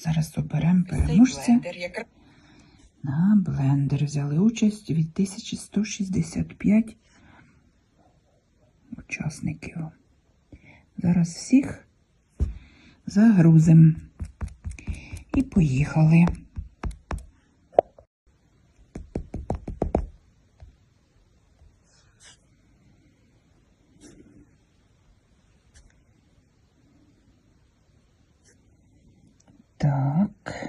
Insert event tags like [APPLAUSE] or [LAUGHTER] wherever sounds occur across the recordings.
Зараз оберемо переможця. На блендер взяли участь від 1165 учасників. Зараз всіх загрузимо. І поїхали. Так.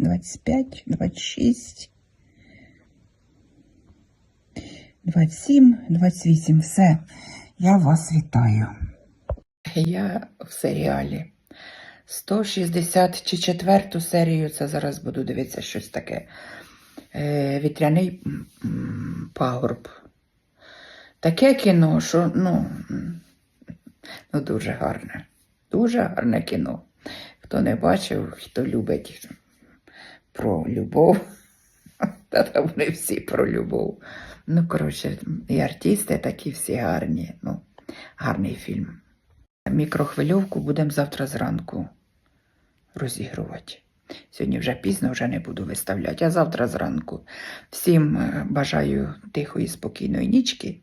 25, 26, 27, 28. Все. Я вас вітаю. Я в серіалі. 164 серію, це зараз буду дивитися щось таке. Е, вітряний пагорб. Таке кіно, що ну, ну дуже гарне. Дуже гарне кіно. Хто не бачив, хто любить про любов. [LAUGHS] Та вони всі про любов. Ну, коротше, і артисти такі всі гарні. Ну, гарний фільм. Мікрохвильовку будемо завтра зранку розігрувати. Сьогодні вже пізно, вже не буду виставляти, а завтра зранку. Всім е, бажаю тихої, спокійної нічки.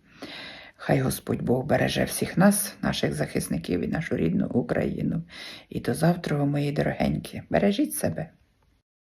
Хай Господь Бог береже всіх нас, наших захисників і нашу рідну Україну. І до завтра, мої дорогенькі, бережіть себе.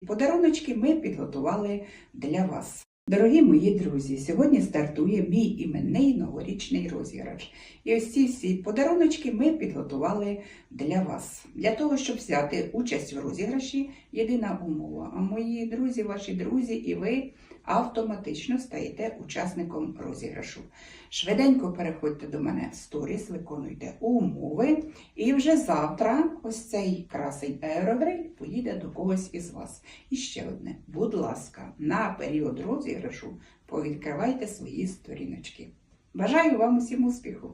Подаруночки ми підготували для вас. Дорогі мої друзі, сьогодні стартує мій іменний новорічний розіграш. І ось ці всі подаруночки ми підготували для вас. Для того, щоб взяти участь в розіграші, єдина умова. А мої друзі, ваші друзі і ви автоматично стаєте учасником розіграшу. Швиденько переходьте до мене в сторіс, виконуйте умови, і вже завтра ось цей красень аерогриль поїде до когось із вас. І ще одне, будь ласка, на період розіграшу повідкривайте свої сторіночки. Бажаю вам усім успіху!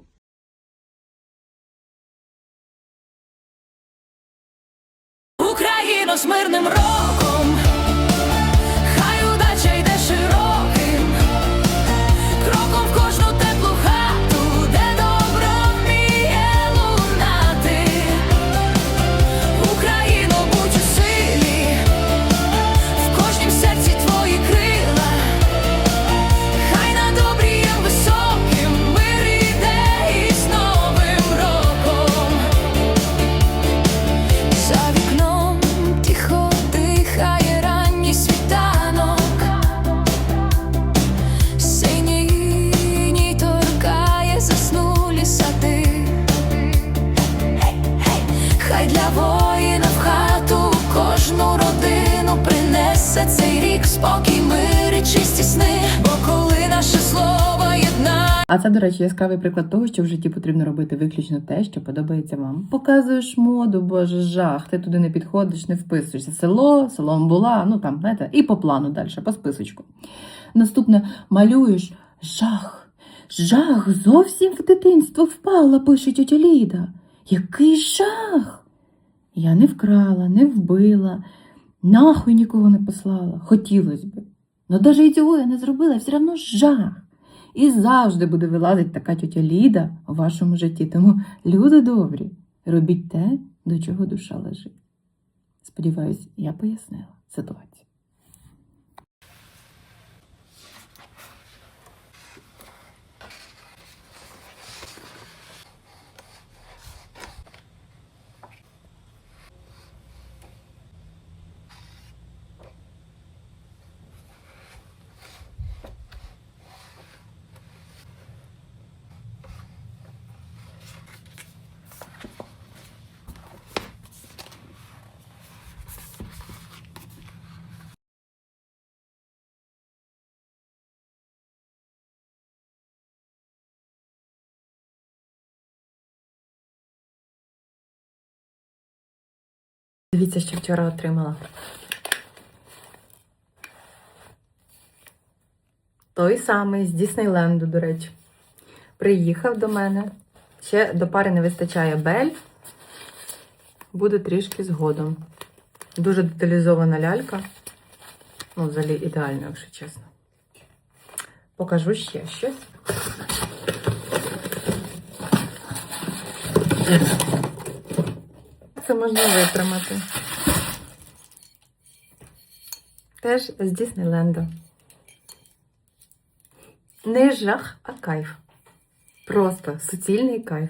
Україно з мирним роком, це, до речі, яскравий приклад того, що в житті потрібно робити виключно те, що подобається вам. Показуєш моду, боже, жах, ти туди не підходиш, не вписуєшся. Село, селом була, ну там, знаєте, і по плану далі, по списочку. Наступне малюєш жах. Жах зовсім в дитинство впала, пише тьотя Ліда. Який жах! Я не вкрала, не вбила, нахуй нікого не послала. Хотілося би. Ну, навіть і цього я не зробила, все одно жах. І завжди буде вилазити така тітя Ліда у вашому житті. Тому, люди добрі, робіть те, до чого душа лежить. Сподіваюсь, я пояснила ситуацію. Дивіться, що вчора отримала. Той самий з Діснейленду, до речі. Приїхав до мене. Ще до пари не вистачає бель. Буде трішки згодом. Дуже деталізована лялька. Ну, взагалі ідеально, якщо чесно. Покажу ще щось. Це можна витримати. Теж з Діснейленду. Не жах, а кайф. Просто суцільний кайф.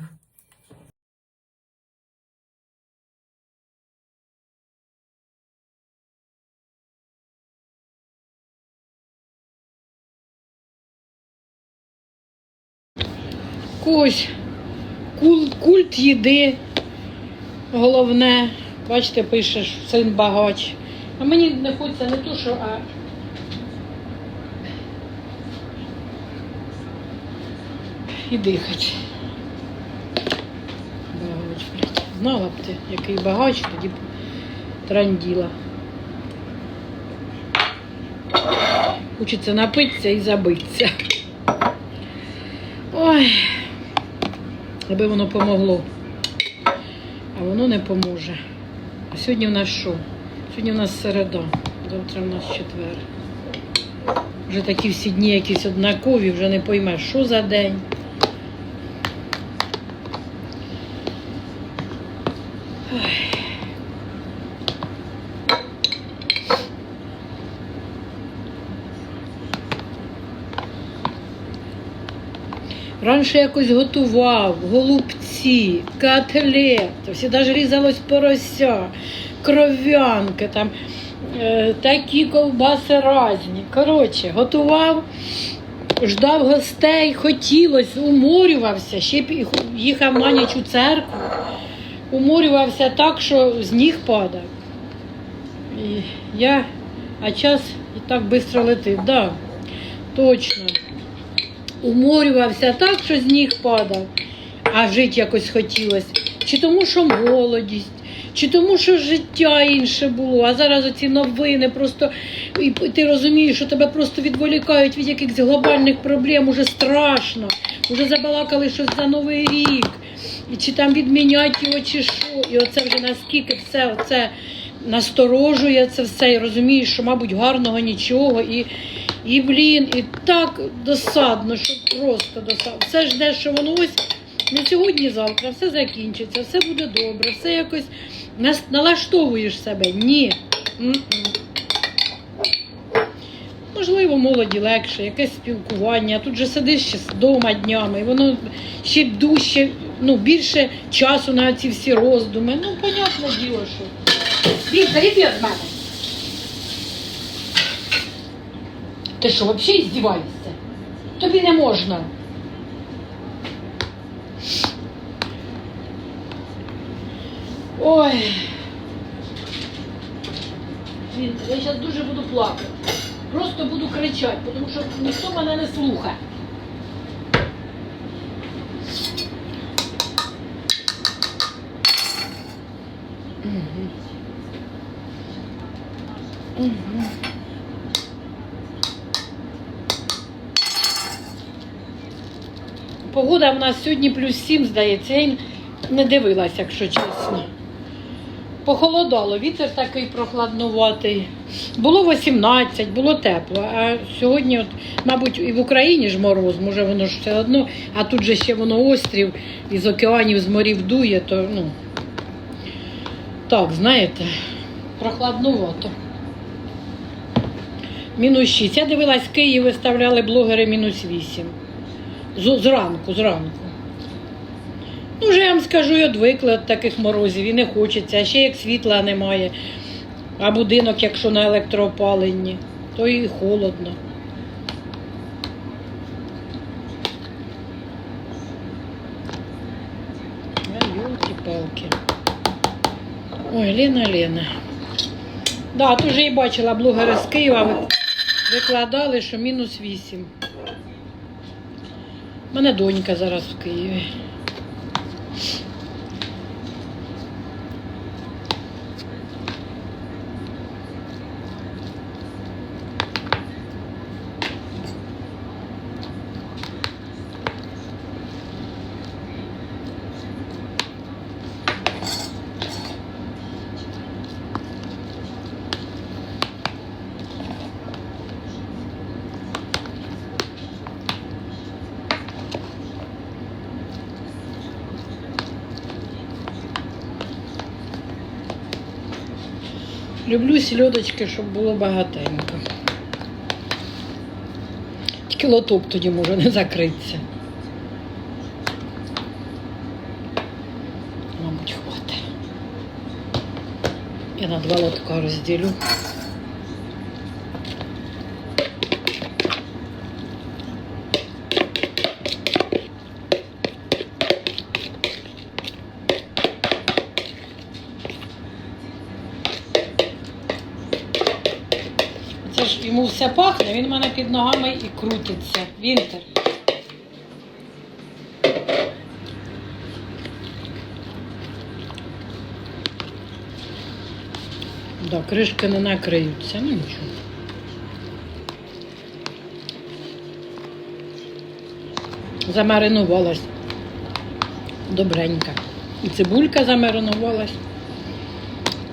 Кось, кул, культ їди. Головне, бачите, пишеш, син багач. А мені не хочеться не що, а. І дихати. Багач, блядь. Знала б ти, який багач, тоді б транділа. Хочеться напитися і забитися. Ой, аби воно помогло. Воно не поможе. А сьогодні в нас що? Сьогодні в нас середа, завтра в нас четвер. Вже такі всі дні якісь однакові, вже не поймеш, що за день. Раніше якось готував, голубці, котлети, всі навіть різалось порося, кров'янки, там, е, такі ковбаси різні. Коротше, готував, ждав гостей, хотілося, уморювався, ще їхав на ніч у церкву, уморювався так, що з ніг падав. І я, а час і так швидко летив. Да, точно уморювався так, що з ніг падав, а жити якось хотілося. Чи тому, що молодість, чи тому, що життя інше було, а зараз оці новини просто і ти розумієш, що тебе просто відволікають від якихось глобальних проблем, уже страшно, уже забалакали щось за новий рік, і чи там відмінять його, чи що. І оце вже наскільки все оце насторожує це все, і розумієш, що, мабуть, гарного нічого. І, і блін, і так досадно, що просто досадно. Все жде, що воно ось не сьогодні, завтра, все закінчиться, все буде добре, все якось налаштовуєш себе. Ні. Можливо, молоді легше, якесь спілкування. Тут же сидиш вдома днями, і воно ще дужче, ну, більше часу на ці всі роздуми. Ну, понятне діло, що. Віктор, іди від мене. Ти що, взагалі здіваєшся? Тобі не можна. Ой. Віктор, я зараз дуже буду плакати. Просто буду кричати, тому що ніхто мене не слухає. Нас сьогодні плюс 7, здається, я не дивилася, якщо чесно. Похолодало, вітер такий прохладнуватий. Було 18, було тепло. А сьогодні, от, мабуть, і в Україні ж мороз, може воно ж все одно, а тут же ще воно острів, із океанів, з морів дує, то ну. Так, знаєте, прохладнувато. Мінус 6. Я дивилась, Київ виставляли блогери мінус 8. З- Зранку, зранку. Ну, вже я вам скажу, і одвикли від таких морозів і не хочеться. А ще як світла немає. А будинок, якщо на електроопаленні, то і холодно. А, Ёлки-палки. Ой, Лена, Лена. Да, тут вже і бачила блогери з Києва викладали, що мінус 8. Мене донька зараз в Києві. Люблю сільодочки, щоб було багатенько. Тільки лоток тоді може не закритися. Мабуть, хватить. Я на два лотка розділю. Ж йому все пахне, він в мене під ногами і крутиться. Вінтер. Да, кришки не накриються, ну нічого. Замаринувалась добренька. І цибулька замаринувалась,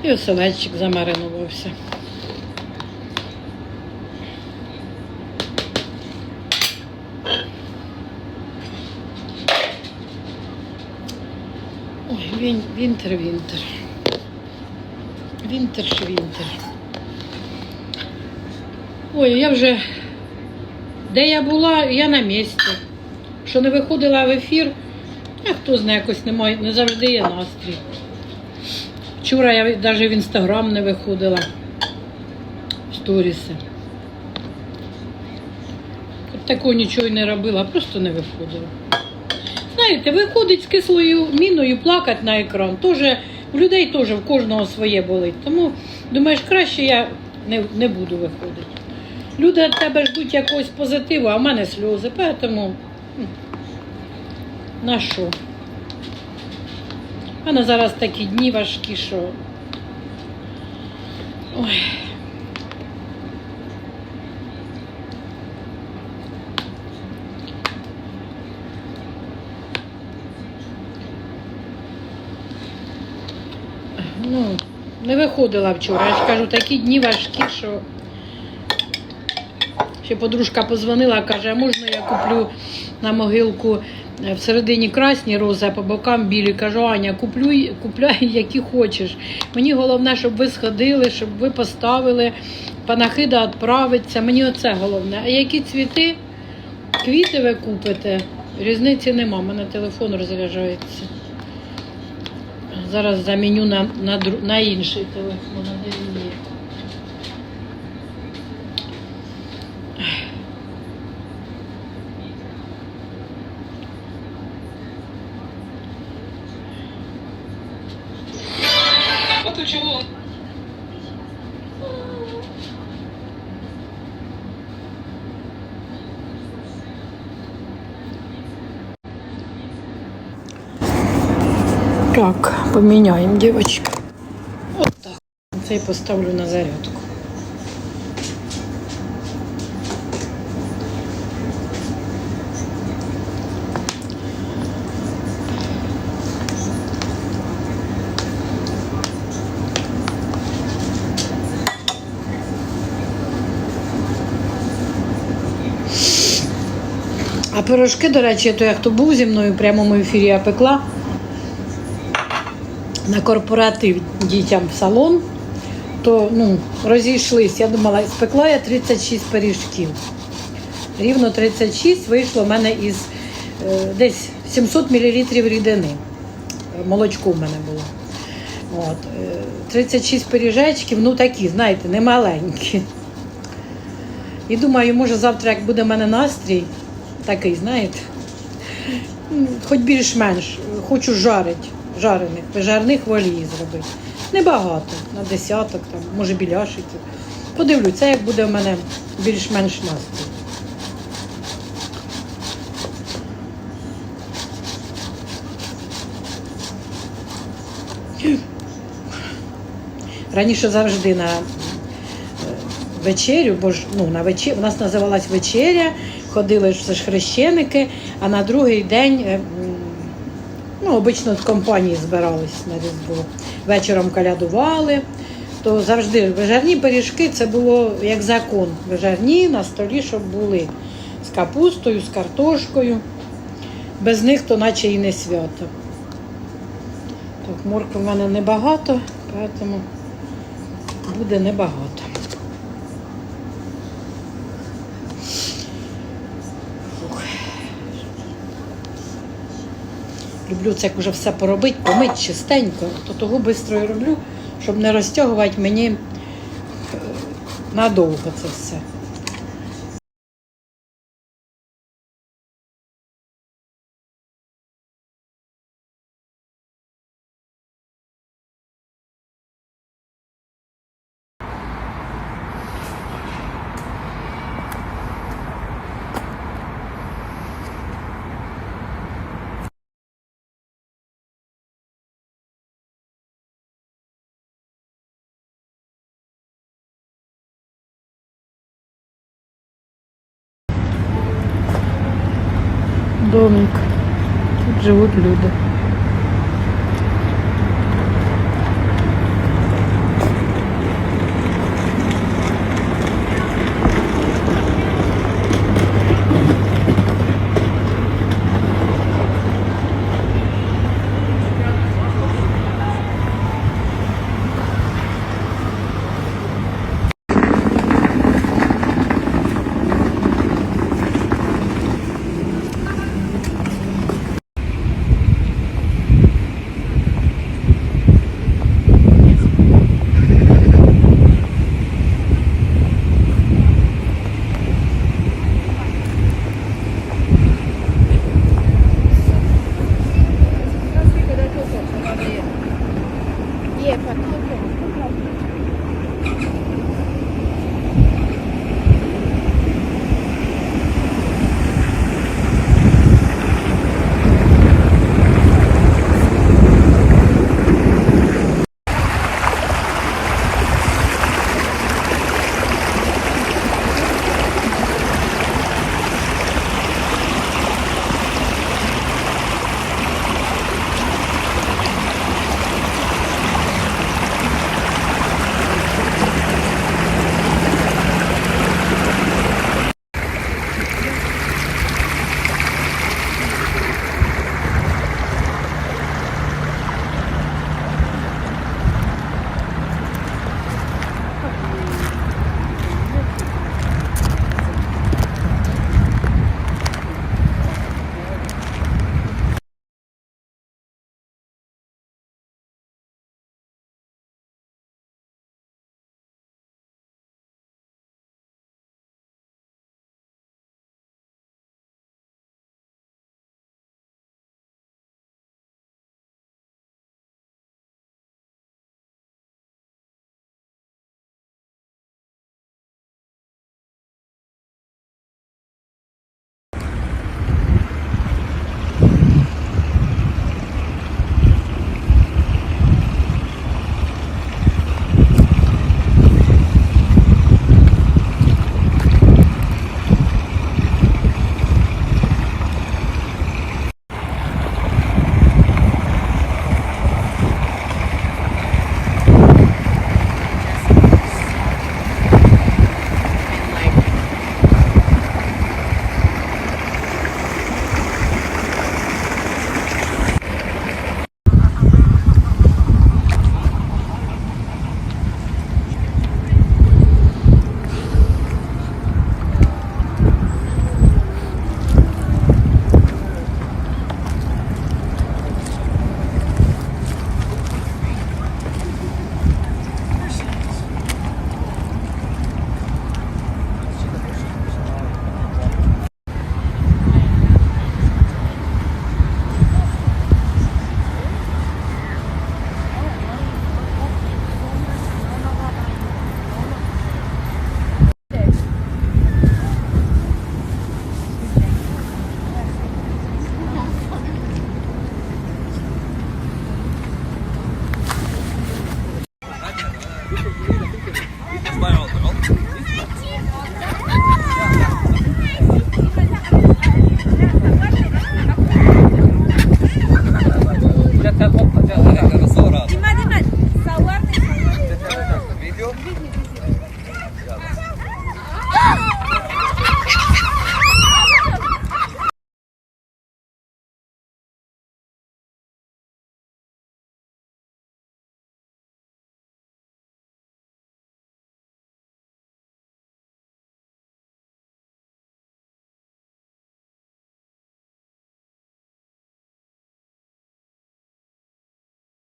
і оселедчик замаринувався. Ой, він, вінтер, вінтер. Вінтер ж вінтер. Ой, я вже. Де я була, я на місці. Що не виходила в ефір, а хто знає, якось немає, не завжди є настрій. Вчора я навіть в інстаграм не виходила. В сторіси. Такого нічого й не робила, просто не виходила. Знаєте, виходить з кислою міною плакати на екран. Тоже, у людей теж в кожного своє болить. Тому думаєш, краще я не, не буду виходити. Люди від тебе ждуть якогось позитиву, а в мене сльози. Тому на що? У мене зараз такі дні важкі, що. Ой. Ну, не виходила вчора. Я ж кажу, такі дні важкі, що ще подружка позвонила, каже, а можна я куплю на могилку е, всередині красні рози, а по бокам білі. Кажу, Аня, куплю, купляй, [LAUGHS] які хочеш. Мені головне, щоб ви сходили, щоб ви поставили, панахида відправиться. Мені оце головне. А які цвіти, квіти ви купите? Різниці нема, у мене телефон розряджається. Зараз заміню на, на, на інший телефон, а де він є. Так, поміняємо, дівчатка. От так. Цей поставлю на зарядку. А пирожки, до речі, то як хто був зі мною в прямому ефірі, я пекла на корпоратив дітям в салон, то ну, розійшлись. Я думала, спекла я 36 пиріжків. Рівно 36 вийшло в мене із е, десь 700 мл рідини. Е, Молочко в мене було. От, е, 36 пиріжечків, ну такі, знаєте, не маленькі. І думаю, може завтра, як буде в мене настрій, такий, знаєте, хоч більш-менш, хочу жарити, жарених, жарних в зробити. Небагато, на десяток, там, може біляшики. Подивлюся, як буде в мене більш-менш настрій. Раніше завжди на е, вечерю, бо ж ну, на вечер... у нас називалась вечеря, ходили все ж хрещеники, а на другий день е, ну, обично з компанії збирались на Різдво. Вечором калядували, то завжди вижарні пиріжки це було як закон. Вижарні на столі, щоб були з капустою, з картошкою. Без них то наче і не свято. Так, моркви в мене небагато, тому буде небагато. Люблю це як вже все поробити, помити чистенько, то того швидко і роблю, щоб не розтягувати мені е, надовго це все. Домик. Тут живуть люди.